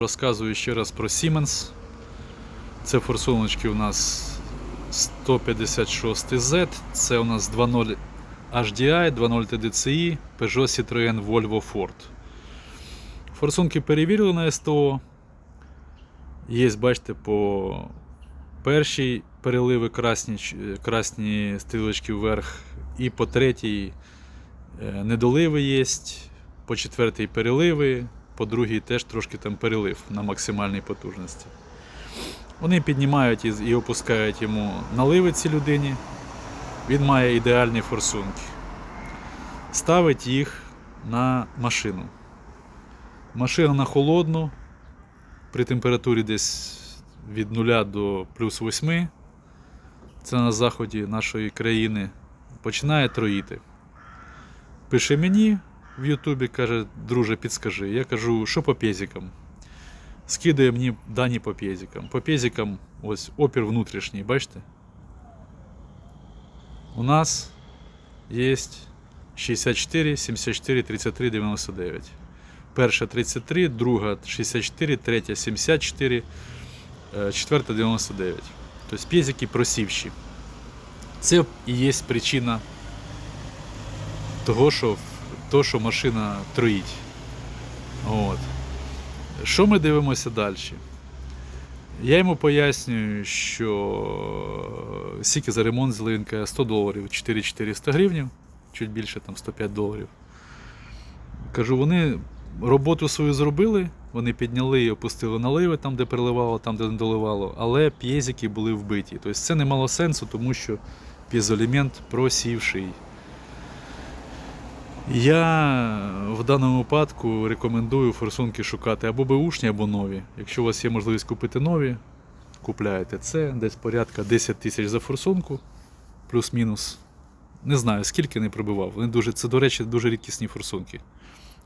Розказую ще раз про Siemens. Це форсуночки у нас 156Z, це у нас 2.0 HDI, 2.0 TDCi, Peugeot Citroën Volvo Ford. Форсунки перевірили на СТО. Є, бачите, по першій переливи красні, красні стрілочки вверх, і по третій е, недоливи є, по четвертій переливи, по другій теж трошки там перелив на максимальній потужності. Вони піднімають і, опускають йому наливи цій людині. Він має ідеальні форсунки. Ставить їх на машину. Машина на холодну при температурі десь від 0 до плюс 8. Це на заході нашої країни. Починає троїти. Пише мені в Ютубі, каже, друже, підскажи. Я кажу, що по пезикам? Скидає мені дані по пезикам. По пезикам ось опір внутрішній, бачите? У нас є 64, 74, 33, 99. Перша 33, друга 64, третя 74, е, четверта 99. Тобто пезики просівші. Це і є причина того, що, того, що машина троїть. От. Що ми дивимося далі? Я йому пояснюю, що скільки за ремонт зеленка 100 доларів, 4400 гривень, чуть більше там 105 доларів. Кажу, вони роботу свою зробили, вони підняли і опустили наливи там, де переливало, там, де не доливало, але п'єзики були вбиті. Тобто це не мало сенсу, тому що п'єзоелемент просівший. Я в даному випадку рекомендую форсунки шукати або беушні, або нові. Якщо у вас є можливість купити нові, купляєте це, десь порядка 10 тисяч за форсунку, плюс-мінус. Не знаю, скільки не прибивав. Вони дуже, це, до речі, дуже рідкісні форсунки.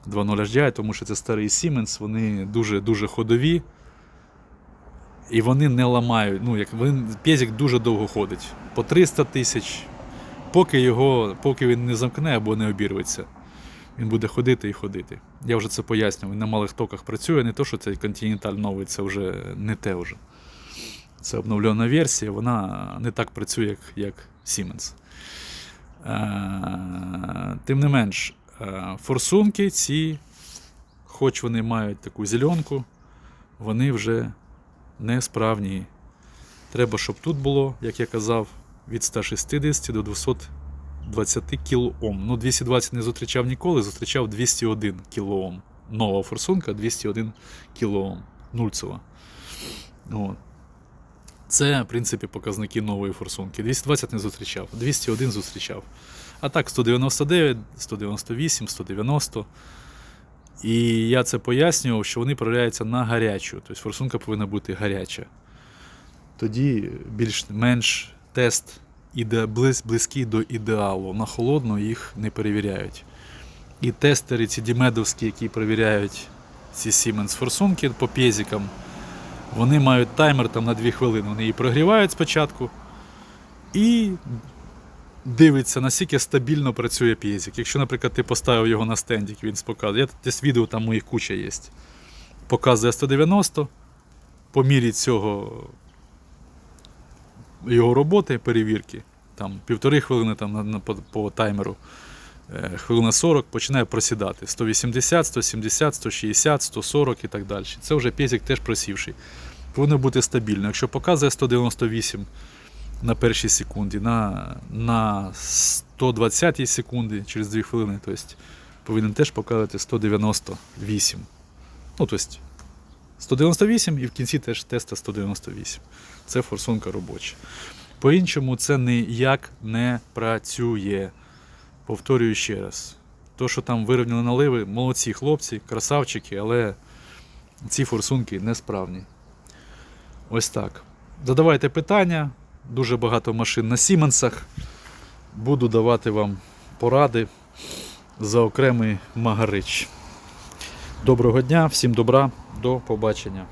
2.0 HDI, тому що це старий Siemens, вони дуже-дуже ходові. І вони не ламають. Ну, як він, пєзик дуже довго ходить. По 300 тисяч, поки його, поки він не замкне або не обірветься. Він буде ходити і ходити. Я вже це пояснював. Він на малих токах працює, не то, що цей континенталь новий, це вже не те вже. Це обновлена версія, вона не так працює, як, як Siemens. Е, Тим не менш, е, форсунки ці, хоч вони мають таку зеленку, вони вже несправні. Треба, щоб тут було, як я казав, від 160 до 220 кОм. Ну, 220 не зустрічав ніколи, зустрічав 201 кОм. Нова форсунка 201 кОм. Нульцева. От. Це, в принципі, показники нової форсунки. 220 не зустрічав, 201 зустрічав. А так, 199, 198, 190. І я це пояснював, що вони проявляються на гарячу. Тобто форсунка повинна бути гаряча. Тоді більш-менш тест іде, близь, близький до ідеалу. На холодну їх не перевіряють. І тестери, ці дімедовські, які перевіряють ці Siemens форсунки по пєзикам, вони мають таймер там на 2 хвилини. Вони її прогрівають спочатку і дивиться, наскільки стабільно працює п'єзик. Якщо, наприклад, ти поставив його на стендік, він показує. Десь відео там моїх куча є. Показує 190, по мірі цього його роботи, перевірки, там півтори хвилини там, на, на, по, по таймеру, е, хвилина 40 починає просідати. 180, 170, 160, 140 і так далі. Це вже пєзик теж просівший. Повинно бути стабільно. Якщо показує 198 на першій секунді, на, на 120 секунді через 2 хвилини, тобто повинен теж показувати 198. Ну, тобто 198 і в кінці теж теста 198. Це форсунка робоча. По-іншому це ніяк не працює. Повторюю ще раз. То, що там вирівняли наливи, молодці хлопці, красавчики, але ці форсунки несправні. Ось так. Задавайте питання. Дуже багато машин на Сімансах. Буду давати вам поради за окремий магарич. Доброго дня, всім добра, до побачення.